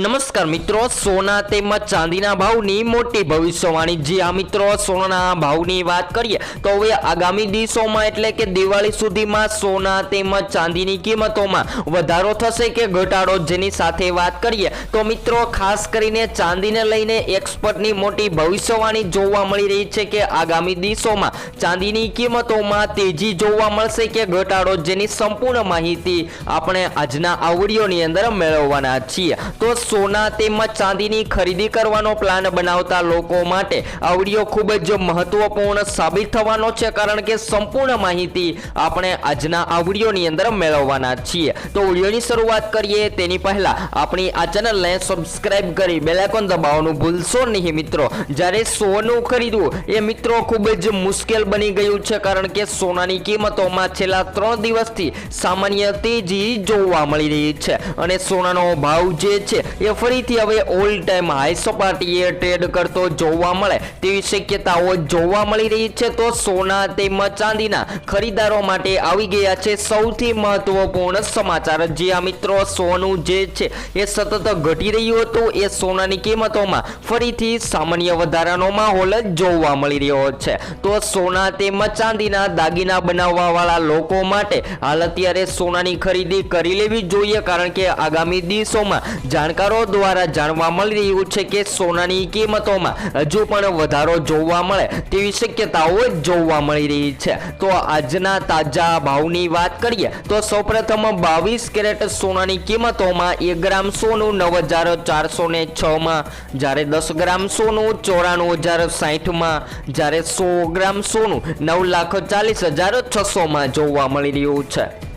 નમસ્કાર મિત્રો, સોના તેમજ ચાંદીના ભાવની મોટી ભવિષ્યવાણી. જી આ મિત્રો સોનાના ભાવની વાત કરીએ તો હવે આગામી દિવસોમાં એટલે કે દિવાળી સુધીમાં સોના તેમજ ચાંદીની કિંમતોમાં વધારો થશે કે ઘટાડો જેની સાથે વાત કરીએ તો મિત્રો, ખાસ કરીને ચાંદીને લઈને એક્સપર્ટની મોટી ભવિષ્યવાણી જોવા મળી રહી છે કે આગામી દિવસોમાં ચાંદીની કિંમતોમાં તેજી જોવા મળશે કે ઘટાડો જેની સંપૂર્ણ માહિતી આપણે આજના આ વિડીયોની અંદર મેળવવાના છીએ. તો સોના તેમજ ચાંદીની ખરીદી કરવાનો પ્લાન બનાવતા લોકો માટે આ ખૂબ જ મહત્વપૂર્ણ સાબિત થવાનો છે, કારણ કે સંપૂર્ણ માહિતી આપણે આજના આ અંદર મેળવવાના છીએ. તો વિડીયોની શરૂઆત કરીએ. તેની પહેલાં આપણી આ ચેનલને સબસ્ક્રાઇબ કરી બેલાઇકોન દબાવવાનું ભૂલશો નહીં મિત્રો. જ્યારે સોનું ખરીદવું એ મિત્રો ખૂબ જ મુશ્કેલ બની ગયું છે, કારણ કે સોનાની કિંમતોમાં છેલ્લા ત્રણ દિવસથી સામાન્ય તેજી જોવા મળી રહી છે. અને સોનાનો ભાવ જે છે એ ફરીથી હવે ઓલ ટાઈમ હાઈ સપાટીએ ટ્રેડ કરતો જોવા મળે તેવી શક્યતાઓ જોવા મળી રહી છે. તો સોના તેમજ ચાંદીના ખરીદારો માટે આવી ગયા છે સૌથી મહત્વપૂર્ણ સમાચાર. જે આ મિત્રો, સોનું જે છે, એ સતત ઘટી રહ્યું હતું. એ સોનાની કિંમતોમાં ફરીથી સામાન્ય વધારાનો માહોલ જોવા મળી રહ્યો છે. તો સોના તેમજ ચાંદીના દાગીના બનાવવા વાળા લોકો માટે હાલ અત્યારે સોનાની ખરીદી કરી લેવી જોઈએ. કારણ કે આગામી દિવસોમાં જાણકારો દ્વારા જાણવા મળી રહ્યું છે કે સોનાની કિંમતોમાં હજુ પણ વધારો જોવા મળે તેવી શક્યતાઓ જોવા મળી રહી છે. તો આજના તાજા ભાવની વાત કરીએ તો સૌપ્રથમ બાવીસ કેરેટ સોનાની કિંમતોમાં એક ગ્રામ સોનું નવ હજાર ચારસો ને છમાં જ્યારે દસ ગ્રામ સોનું ચોરાણું હજાર સાહીઠમાં જ્યારે સો ગ્રામ સોનું નવ લાખ ચાલીસ હજાર છસોમાં જોવા મળી રહ્યું છે.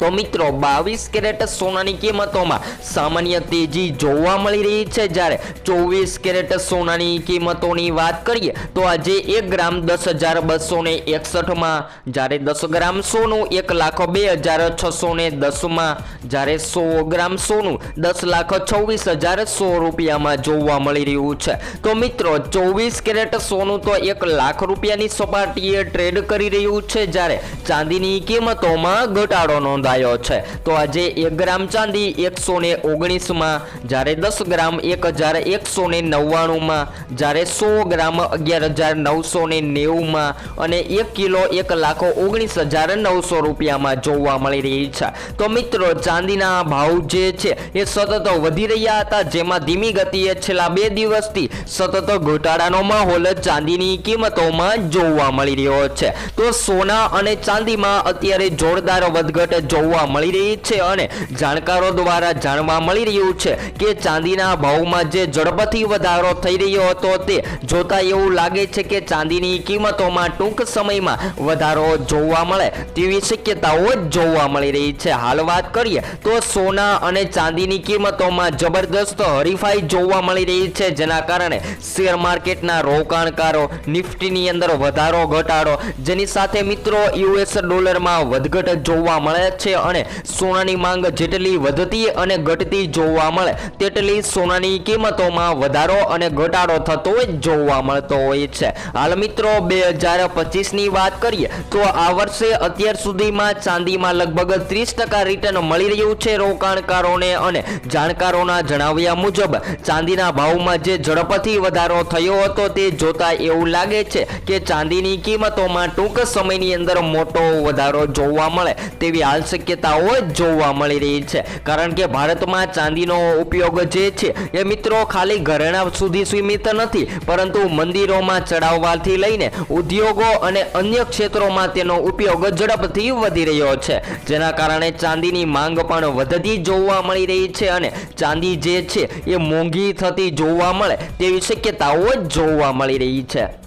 તો મિત્રો, બાવીસ કેરેટ સોનાની કિંમતોમાં સામાન્ય તેજી જોવા મળી રહી છે. જ્યારે ચોવીસ કેરેટ સોનાની કિંમતોની વાત કરીએ, તો આજે એક ગ્રામ દસ હજાર બસો ને એકસઠમાં, જ્યારે દસ ગ્રામ સોનું એક લાખ બે હજાર છસો ને દસમાં, જ્યારે સો ગ્રામ સોનું દસ લાખ છવ્વીસ હજાર સો રૂપિયામાં જોવા મળી રહ્યું છે. તો મિત્રો, ચોવીસ કેરેટ સોનું તો એક લાખ રૂપિયાની સપાટીએ ટ્રેડ કરી રહ્યું છે. જ્યારે ચાંદીની કિંમતોમાં ઘટાડો નોંધાયો. છે. તો આજે એક ગ્રામ ચાંદી એકસો ને ઓગણીસમાં, જ્યારે દસ ગ્રામ એક હજાર એકસો ને નવ્વાણુંમાં, જ્યારે સો ગ્રામ અગિયાર હજાર નવસો ને નેવુંમાં અને એક કિલો એક લાખો ઓગણીસ હજાર નવસો રૂપિયામાં જોવા મળી રહી છે. તો મિત્રો, ચાંદીના ભાવ જે છે એ સતત વધી રહ્યા હતા, જેમાં ધીમી ગતિએ છેલ્લા બે દિવસથી સતત ઘટાડાનો માહોલ ચાંદીની કિંમતોમાં જોવા મળી રહ્યો છે. તો સોના અને ચાંદીમાં અત્યારે જોરદાર વધઘટ જોવા મળી રહી છે અને જાણકારો દ્વારા જાણવા મળી રહ્યું છે કે ચાંદીના ભાવમાં જે ઝડપથી વધારો થઈ રહ્યો હતો તે જોતા એવું લાગે છે કે ચાંદીની કિંમતોમાં ટૂંક સમયમાં વધારો જોવા મળે તેવી શક્યતાઓ જોવા મળી રહી છે. હાલ વાત કરીએ તો સોના અને ચાંદીની કિંમતોમાં જબરદસ્ત હરીફાઈ જોવા મળી રહી છે, જેના કારણે શેર માર્કેટના રોકાણકારો નિફ્ટીની અંદર વધારો ઘટાડો. જેની સાથે મિત્રો યુએસ ડોલરમાં વધઘટ જોવા મળે છે. અને સોનાની માંગ જેટલી વધતી અને ઘટતી જોવા મળે તેટલી સોનાની કિંમતોમાં વધારો અને ઘટાડો થતો જોવા મળતો હોય છે. હાલ મિત્રો, બે હજાર પચીસની વાત કરીએ, તો આ વર્ષે અત્યાર સુધીમાં ચાંદીમાં લગભગ ત્રીસ ટકા રિટર્ન મળી રહ્યું છે રોકાણકારોને અને જાણકારોના જણાવ્યા મુજબ, ચાંદીના ભાવમાં જે ઝડપથી વધારો થયો હતો તે જોતા એવું લાગે છે કે ચાંદીની કિંમતોમાં ટૂંક સમયની અંદર મોટો વધારો જોવા મળે તેવી હાલ શક્યતાઓ જોવા મળી રહી છે. કારણ કે ભારતમાં ચાંદીનો ઉપયોગ જે છે, એ મિત્રો ખાલી ઘરેણા સુધી સીમિત નથી, પરંતુ મંદિરોમાં ચડાવવાથી લઈને ઉદ્યોગો અને અન્ય ક્ષેત્રોમાં તેનો ઉપયોગ ઝડપથી વધી રહ્યો છે. જેના કારણે ચાંદીની માંગ પણ વધતી જોવા મળી રહી છે અને ચાંદી જે છે, એ મોંઘી થતી જોવા મળે તેવી શક્યતાઓ જોવા મળી રહી છે.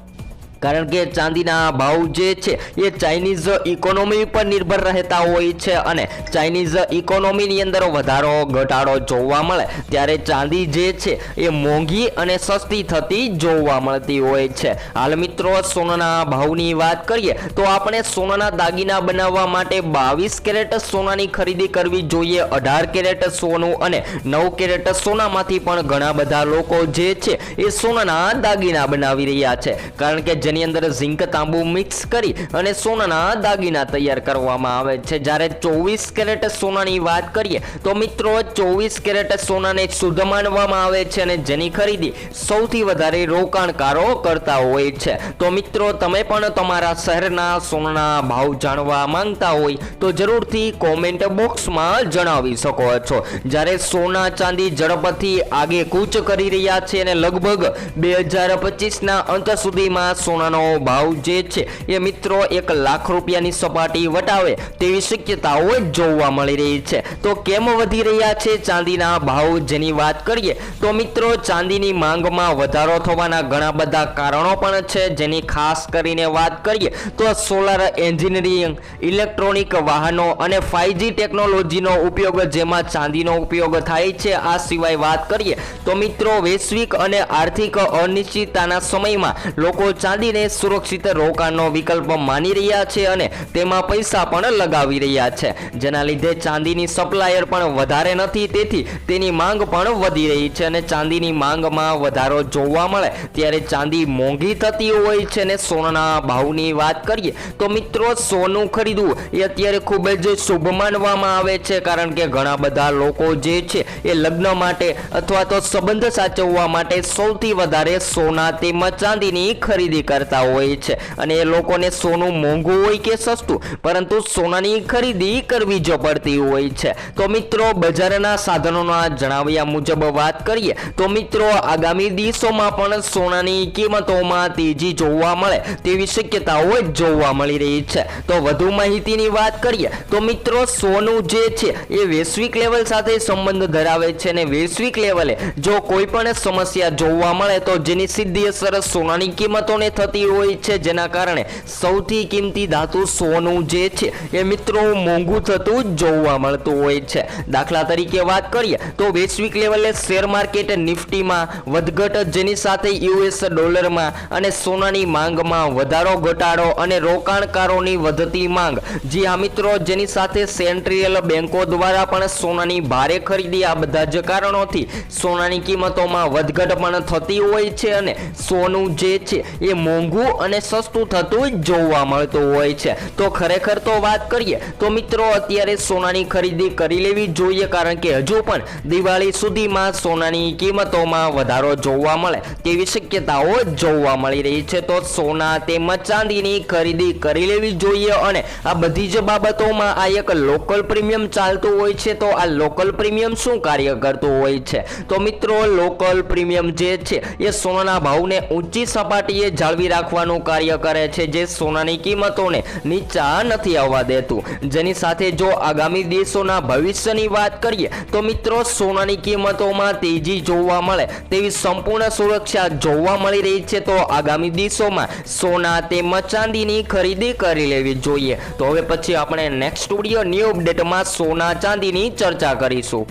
કારણ કે ચાંદીના ભાવ જે છે, એ ચાઇનીઝ ઇકોનોમી પર નિર્ભર રહેતા હોય છે અને ચાઇનીઝ ઇકોનોમીની અંદર વધારો, ઘટાડો જોવા મળે. ત્યારે ચાંદી જે છે, એ મોંઘી અને સસ્તી થતી જોવા મળતી હોય છે. હાલ મિત્રો, સોનાના ભાવની વાત કરીએ, તો આપણે સોનાના દાગીના બનાવવા માટે બાવીસ કેરેટ સોનાની ખરીદી કરવી જોઈએ, અઢાર કેરેટ સોનું અને નવ કેરેટ સોનામાંથી પણ ઘણા બધા લોકો જે છે, એ સોનાના દાગીના બનાવી રહ્યા છે. કારણ કે જેની અંદર ઝીંક તાંબુ મિક્સ કરી અને સોનાના દાગીના તૈયાર કરવામાં આવે છે. જ્યારે ચોવીસ કેરેટ સોનાની વાત કરીએ, તો મિત્રો ચોવીસ કેરેટ સોનાને શુદ્ધ માનવામાં આવે છે અને જેની ખરીદી સૌથી વધારે રોકાણકારો કરતા હોય છે. તો મિત્રો, તમે પણ તમારા શહેરના સોનાના ભાવ જાણવા માંગતા હોય, તો જરૂરથી કોમેન્ટ બોક્સમાં જણાવી શકો છો. જ્યારે સોના ચાંદી ઝડપથી આગે કૂચ કરી રહ્યા છે અને લગભગ બે હજાર પચીસના અંત સુધીમાં સોનાનો ભાવ જે છે એ મિત્રો એક લાખ રૂપિયાની સપાટી વટાવે તેવી શક્યતાઓ જોવા મળી રહી છે. તો કેમ વધી રહ્યા છે ચાંદીના ભાવ જેની વાત કરીએ, તો મિત્રો ચાંદીની માંગમાં વધારો થવાના ઘણા બધા કારણો પણ છે. જેની ખાસ કરીને વાત કરીએ, તો સોલાર એન્જિનિયરિંગ, ઇલેક્ટ્રોનિક વાહનો અને ફાઇવજી ટેકનોલોજીનો ઉપયોગ જેમાં ચાંદીનો ઉપયોગ થાય છે, આ સિવાય વાત કરીએ, તો મિત્રો વૈશ્વિક અને આર્થિક અનિશ્ચિતતાના સમયમાં લોકો ચાંદીને સુરક્ષિત રોકાણનો વિકલ્પ માની રહ્યા છે અને તેમાં પૈસા પણ લગાવી રહ્યા છે. જેના લીધે ચાંદીની સપ્લાયર પણ વધારે નથી, તેથી તેની માંગ પણ વધી રહી છે અને ચાંદીની માંગમાં વધારો જોવા મળે. ત્યારે ચાંદી મોંઘી થતી હોય છે અને સોનાના ભાવની વાત કરીએ, તો મિત્રો સોનું ખરીદવું એ અત્યારે ખૂબ જ શુભ માનવામાં આવે છે, કારણ કે ઘણા બધા લોકો જે છે એ લગ્ન માટે અથવા તો સંબંધ સાચવવા માટે સૌથી વધારે સોના તેમજ ચાંદીની ખરીદી કરતા હોય છે. અને એ લોકોને સોનું મોંઘું હોય કે સસ્તું, પરંતુ સોનાની ખરીદી કરવી જ પડતી હોય છે. તો મિત્રો, બજારના સાધનોના જણાવ્યા મુજબ વાત કરીએ, તો મિત્રો, આગામી દિવસોમાં પણ સોનાની કિંમતોમાં તેજી જોવા મળે તેવી શક્યતાઓ જોવા મળી રહી છે. તો વધુ માહિતીની વાત કરીએ, તો મિત્રો, સોનું જે છે, એ વૈશ્વિક લેવલ સાથે સંબંધ ધરાવે છે અને વૈશ્વિક લેવલે જો કોઈ પણ સમસ્યા જોવા મળે, તો જેની સીધી અસર સોનાની કિંમતોને થતી હોય છે, જેના કારણે સૌથી કિંમતી ધાતુ સોનું જે છે, એ મિત્રો મોંઘું થતું જોવા મળતું હોય છે. દાખલા તરીકે વાત કરીએ, તો વૈશ્વિક લેવલે શેર માર્કેટ નિફ્ટીમાં વધઘટ, જેની સાથે યુએસ ડોલરમાં અને સોનાની માંગમાં વધારો ઘટાડો અને રોકાણકારોની વધતી માંગ. જી આ મિત્રો, જેની સાથે સેન્ટ્રિયલ બેન્કો દ્વારા પણ સોનાની ભારે ખરીદી, આ બધા જ કારણોથી સોનાની કિંમતોમાં વધઘટ પણ થતી હોય છે અને સોનું જે છે, એ મોંઘું અને સસ્તું થતું જોવા મળતું હોય છે. તો ખરેખર તો વાત કરીએ, તો મિત્રો અત્યારે સોનાની ખરીદી કરી લેવી જોઈએ, કારણ કે હજુ પણ દિવાળી સુધીમાં સોનાની કિંમતોમાં વધારો જોવા મળે તેવી શક્યતાઓ જોવા મળી રહી છે. તો સોના તેમજ ચાંદીની ખરીદી કરી લેવી જોઈએ અને આ બધી જ બાબતોમાં આ એક લોકલ પ્રીમિયમ ચાલતું હોય છે. તો આ લોકલ પ્રીમિયમ શું કાર્ય કરતું હોય છે? તો મિત્રો, લોકલ પ્રીમિયમ જે છે, એ સોનાના ભાવને ઊંચી સપાટીએ જાળવી રાખવાનું કાર્ય કરે છે જે સોનાની કિંમતોને નીચા નથી આવવા દેતું. જેની સાથે જો આગામી દિવસોના ભવિષ્યની વાત કરીએ, તો મિત્રો સોનાની કિંમતોમાં તેજી જોવા મળે, તેવી સંપૂર્ણ સુરક્ષા જોવા મળી રહી છે. તો આગામી દિવસોમાં સોના તેમજ ચાંદીની ખરીદી કરી લેવી જોઈએ. તો હવે પછી આપણે નેક્સ્ટ સ્ટુડિયો ન્યૂ અપડેટમાં સોના ચાંદીની ચર્ચા કરીશું.